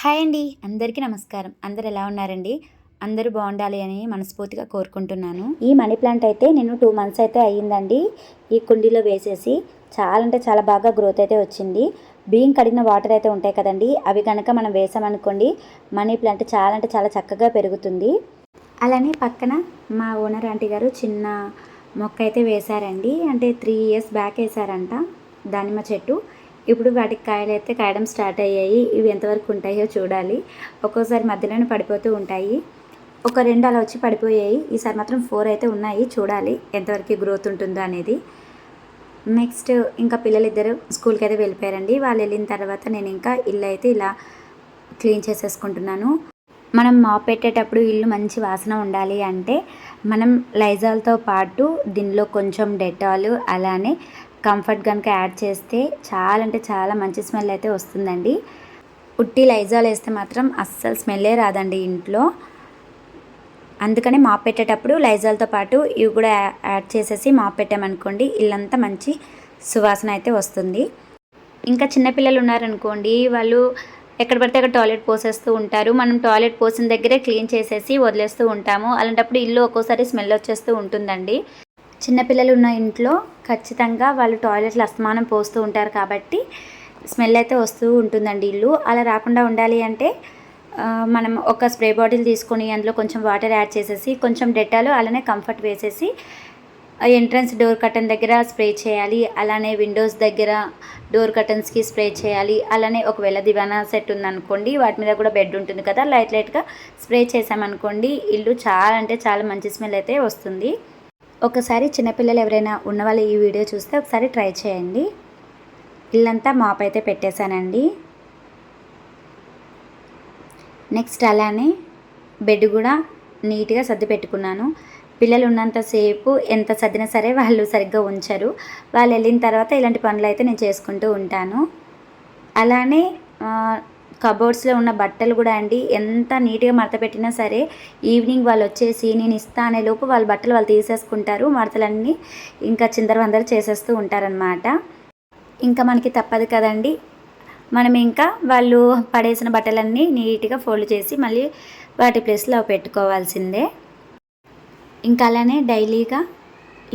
Hi అండి అందరికీ నమస్కారం. అందరు ఎలా ఉన్నారండి? అందరూ బాగుండాలి అని మనస్ఫూర్తిగా కోరుకుంటున్నాను. ఈ మనీ ప్లాంట్ అయితే నేను టూ మంత్స్ అయితే అయ్యిందండి. ఈ కుండీలో వేసేసి చాలా అంటే చాలా బాగా గ్రోత్ అయితే వచ్చింది. బియ్యం కడిగిన వాటర్ అయితే ఉంటాయి కదండి అవి కనుక మనం వేసామనుకోండి మనీ ప్లాంట్ చాలా అంటే చాలా చక్కగా పెరుగుతుంది. అలానే పక్కన మా ఓనర్ ఆంటీ గారు చిన్న మొక్క అయితే వేశారండి. అంటే త్రీ ఇయర్స్ బ్యాక్ వేశారంట దానిమ్మ చెట్టు. ఇప్పుడు వాటికి కాయలు అయితే కాయడం స్టార్ట్ అయ్యాయి. ఇవి ఎంతవరకు ఉంటాయో చూడాలి. ఒక్కోసారి మధ్యలోనే పడిపోతూ ఉంటాయి. ఒక రెండు అలా వచ్చి పడిపోయాయి. ఈసారి మాత్రం ఫోర్ అయితే ఉన్నాయి. చూడాలి ఎంతవరకు గ్రోత్ ఉంటుందో అనేది. నెక్స్ట్ ఇంకా పిల్లలు ఇద్దరు స్కూల్కి అయితే వెళ్ళిపోయారండి. వాళ్ళు వెళ్ళిన తర్వాత నేను ఇంకా ఇల్లు అయితే ఇలా క్లీన్ చేసేసుకుంటున్నాను. మనం మాప్ పెట్టేటప్పుడు ఇల్లు మంచి వాసన ఉండాలి అంటే మనం లైజాల్తో పాటు దీనిలో కొంచెం డెటాల్ అలానే కంఫర్ట్ కనుక యాడ్ చేస్తే చాలా అంటే చాలా మంచి స్మెల్ అయితే వస్తుందండి. ఉట్టి లైజాల్ వేస్తే మాత్రం అస్సలు స్మెల్లే రాదండి ఇంట్లో. అందుకని మాప్ పెట్టేటప్పుడు లైజాల్తో పాటు ఇవి కూడా యాడ్ చేసేసి మాప్ పెట్టామనుకోండి ఇల్లంతా మంచి సువాసన అయితే వస్తుంది. ఇంకా చిన్నపిల్లలు ఉన్నారనుకోండి వాళ్ళు ఎక్కడ పడితే అక్కడ టాయిలెట్ పోసేస్తూ ఉంటారు. మనం టాయిలెట్ పోసిన దగ్గరే క్లీన్ చేసేసి వదిలేస్తూ ఉంటాము. అలాంటప్పుడు ఇల్లు ఒక్కోసారి స్మెల్ వచ్చేస్తూ ఉంటుందండి. చిన్నపిల్లలు ఉన్న ఇంట్లో ఖచ్చితంగా వాళ్ళు టాయిలెట్లు అస్తమానం పోస్తూ ఉంటారు కాబట్టి స్మెల్ అయితే వస్తూ ఉంటుందండి ఇల్లు. అలా రాకుండా ఉండాలి అంటే మనం ఒక స్ప్రే బాటిల్ తీసుకొని అందులో కొంచెం వాటర్ యాడ్ చేసేసి కొంచెం డెటాలు అలానే కంఫర్ట్ వేసేసి ఎంట్రన్స్ డోర్ కర్టన్ దగ్గర స్ప్రే చేయాలి. అలానే విండోస్ దగ్గర డోర్ కర్టన్స్కి స్ప్రే చేయాలి. అలానే ఒకవేళ దివానా సెట్ ఉందనుకోండి వాటి మీద కూడా బెడ్ ఉంటుంది కదా లైట్ లైట్గా స్ప్రే చేసామనుకోండి ఇల్లు చాలా అంటే చాలా మంచి స్మెల్ అయితే వస్తుంది. ఒకసారి చిన్నపిల్లలు ఎవరైనా ఉన్నవాళ్ళు ఈ వీడియో చూస్తే ఒకసారి ట్రై చేయండి. ఇల్లంతా మాప్ అయితే పెట్టేశానండి. నెక్స్ట్ అలానే బెడ్ కూడా నీట్గా సర్ది పెట్టుకున్నాను. పిల్లలు ఉన్నంతసేపు ఎంత సర్దినా సరే వాళ్ళు సరిగ్గా ఉంచరు. వాళ్ళు వెళ్ళిన తర్వాత ఇలాంటి పనులు అయితే నేను చేసుకుంటూ ఉంటాను. అలానే కబోర్డ్స్లో ఉన్న బట్టలు కూడా అండి ఎంత నీట్గా మడత పెట్టినా సరే ఈవినింగ్ వాళ్ళు వచ్చేసి నేను ఇస్తా అనే లోపు వాళ్ళ బట్టలు వాళ్ళు తీసేసుకుంటారు. మడతలన్నీ ఇంకా చిందరవందరు చేసేస్తూ ఉంటారనమాట ఇంకా మనకి తప్పదు కదండి. మనం ఇంకా వాళ్ళు పడేసిన బట్టలన్నీ నీట్గా ఫోల్డ్ చేసి మళ్ళీ వాటి ప్లేస్లో పెట్టుకోవాల్సిందే. ఇంకా అలానే డైలీగా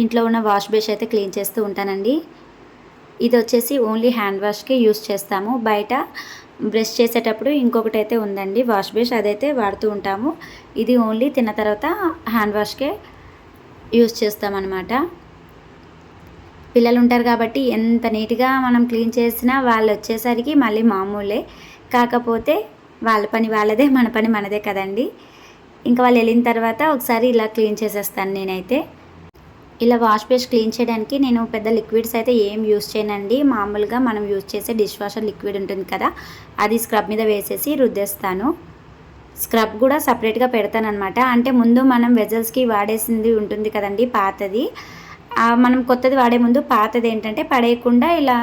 ఇంట్లో ఉన్న వాష్ బేస్ అయితే క్లీన్ చేస్తూ ఉంటానండి. ఇది వచ్చేసి ఓన్లీ హ్యాండ్ వాష్కే యూస్ చేస్తాము. బయట బ్రష్ చేసేటప్పుడు ఇంకొకటి అయితే ఉందండి వాష్ బేస్ అదైతే వాడుతూ ఉంటాము. ఇది ఓన్లీ తిన్న తర్వాత హ్యాండ్ వాష్కే యూస్ చేస్తామన్నమాట. పిల్లలు ఉంటారు కాబట్టి ఎంత నీట్గా మనం క్లీన్ చేసినా వాళ్ళు వచ్చేసరికి మళ్ళీ మామూలే. కాకపోతే వాళ్ళ పని వాళ్ళదే మన పని మనదే కదండి. ఇంకా వాళ్ళు వెళ్ళిన తర్వాత ఒకసారి ఇలా క్లీన్ చేసేస్తాను నేనైతే. ఇలా వాష్ బేస్ క్లీన్ చేయడానికి నేను పెద్ద లిక్విడ్స్ అయితే ఏం యూస్ చేయనండి. మామూలుగా మనం యూస్ చేసే డిష్ వాషర్ లిక్విడ్ ఉంటుంది కదా అది స్క్రబ్ మీద వేసేసి రుద్దేస్తాను. స్క్రబ్ కూడా సపరేట్గా పెడతానమాట అంటే ముందు మనం వెజల్స్కి వాడేసింది ఉంటుంది కదండి పాతది. మనం కొత్తది వాడే ముందు పాతది ఏంటంటే పడేయకుండా ఇలా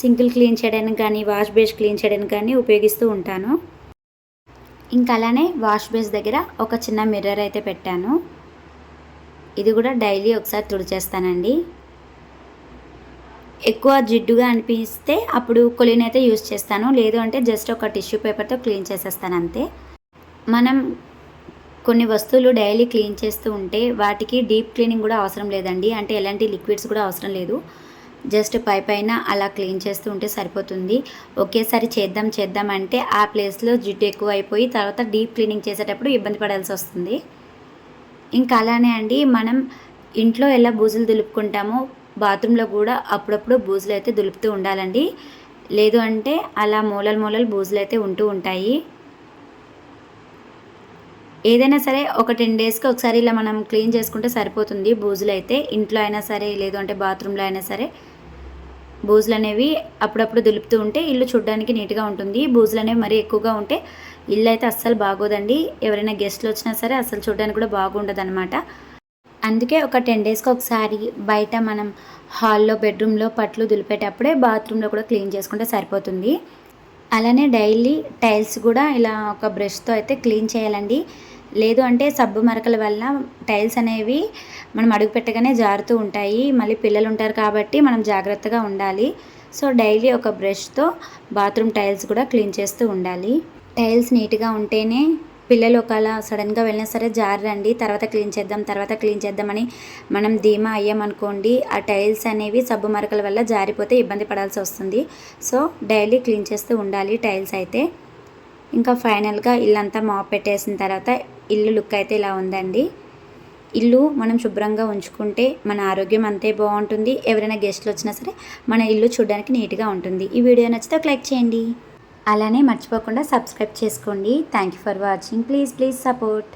సింగిల్ క్లీన్ చేయడానికి కానీ వాష్ బేస్ క్లీన్ చేయడానికి కానీ ఉపయోగిస్తూ ఉంటాను. ఇంకా అలానే వాష్ బేస్ దగ్గర ఒక చిన్న మిర్రర్ అయితే పెట్టాను. ఇది కూడా డైలీ ఒకసారి తుడిచేస్తానండి. ఎక్కువ జిడ్డుగా అనిపిస్తే అప్పుడు కొలిన్ అయితే యూస్ చేస్తాను. లేదు అంటే జస్ట్ ఒక టిష్యూ పేపర్తో క్లీన్ చేసేస్తాను అంతే. మనం కొన్ని వస్తువులు డైలీ క్లీన్ చేస్తూ ఉంటే వాటికి డీప్ క్లీనింగ్ కూడా అవసరం లేదండి. అంటే ఎలాంటి లిక్విడ్స్ కూడా అవసరం లేదు. జస్ట్ పై పైన అలా క్లీన్ చేస్తూ ఉంటే సరిపోతుంది. ఒకేసారి చేద్దాం చేద్దాం అంటే ఆ ప్లేస్లో జిడ్డు ఎక్కువ అయిపోయి తర్వాత డీప్ క్లీనింగ్ చేసేటప్పుడు ఇబ్బంది పడాల్సి వస్తుంది. ఇంకా అలానే అండి మనం ఇంట్లో ఎలా బూజులు దులుపుకుంటామో బాత్రూంలో కూడా అప్పుడప్పుడు బూజులు అయితే దులుపుతూ ఉండాలండి. లేదు అంటే అలా మూలలు మూలలు బూజులు అయితే ఉంటూ ఉంటాయి. ఏదైనా సరే ఒక టెన్ డేస్కి ఒకసారి ఇలా మనం క్లీన్ చేసుకుంటే సరిపోతుంది బూజులు అయితే. ఇంట్లో అయినా సరే లేదు అంటే బాత్రూంలో అయినా సరే బూజులు అనేవి అప్పుడప్పుడు దులుపుతూ ఉంటే ఇల్లు చూడడానికి నీట్గా ఉంటుంది. బూజులు అనేవి మరీ ఎక్కువగా ఉంటే ఇల్లు అయితే అస్సలు బాగోదండి. ఎవరైనా గెస్ట్లు వచ్చినా సరే అస్సలు చూడడానికి కూడా బాగుండదు అనమాట అందుకే ఒక టెన్ డేస్కి ఒకసారి బయట మనం హాల్లో బెడ్రూమ్లో పట్లు దులిపేటప్పుడే బాత్రూంలో కూడా క్లీన్ చేసుకుంటే సరిపోతుంది. అలానే డైలీ టైల్స్ కూడా ఇలా ఒక బ్రష్తో అయితే క్లీన్ చేయాలండి. లేదు అంటే సబ్బు మరకల వల్ల టైల్స్ అనేవి మనం అడుగు పెట్టగానే జారుతూ ఉంటాయి. మళ్ళీ పిల్లలు ఉంటారు కాబట్టి మనం జాగ్రత్తగా ఉండాలి. సో డైలీ ఒక బ్రష్తో బాత్రూమ్ టైల్స్ కూడా క్లీన్ చేస్తూ ఉండాలి. టైల్స్ నీట్గా ఉంటేనే పిల్లలు ఒకవేళ సడన్గా వెళ్ళినా సరే జారండి తర్వాత క్లీన్ చేద్దాం తర్వాత క్లీన్ చేద్దామని మనం ధీమా అయ్యామనుకోండి ఆ టైల్స్ అనేవి సబ్బు మరకల వల్ల జారిపోతే ఇబ్బంది పడాల్సి వస్తుంది. సో డైలీ క్లీన్ చేస్తూ ఉండాలి టైల్స్ అయితే. ఇంకా ఫైనల్గా ఇల్లంతా మాప్ పెట్టేసిన తర్వాత ఇల్లు లుక్ అయితే ఇలా ఉందండి. ఇల్లు మనం శుభ్రంగా ఉంచుకుంటే మన ఆరోగ్యం అంతే బాగుంటుంది. ఎవరైనా గెస్ట్లు వచ్చినా సరే మన ఇల్లు చూడడానికి నీట్గా ఉంటుంది. ఈ వీడియో నచ్చితే ఒక లైక్ చేయండి. అలానే మర్చిపోకుండా సబ్స్క్రైబ్ చేసుకోండి. Thank you for watching please please support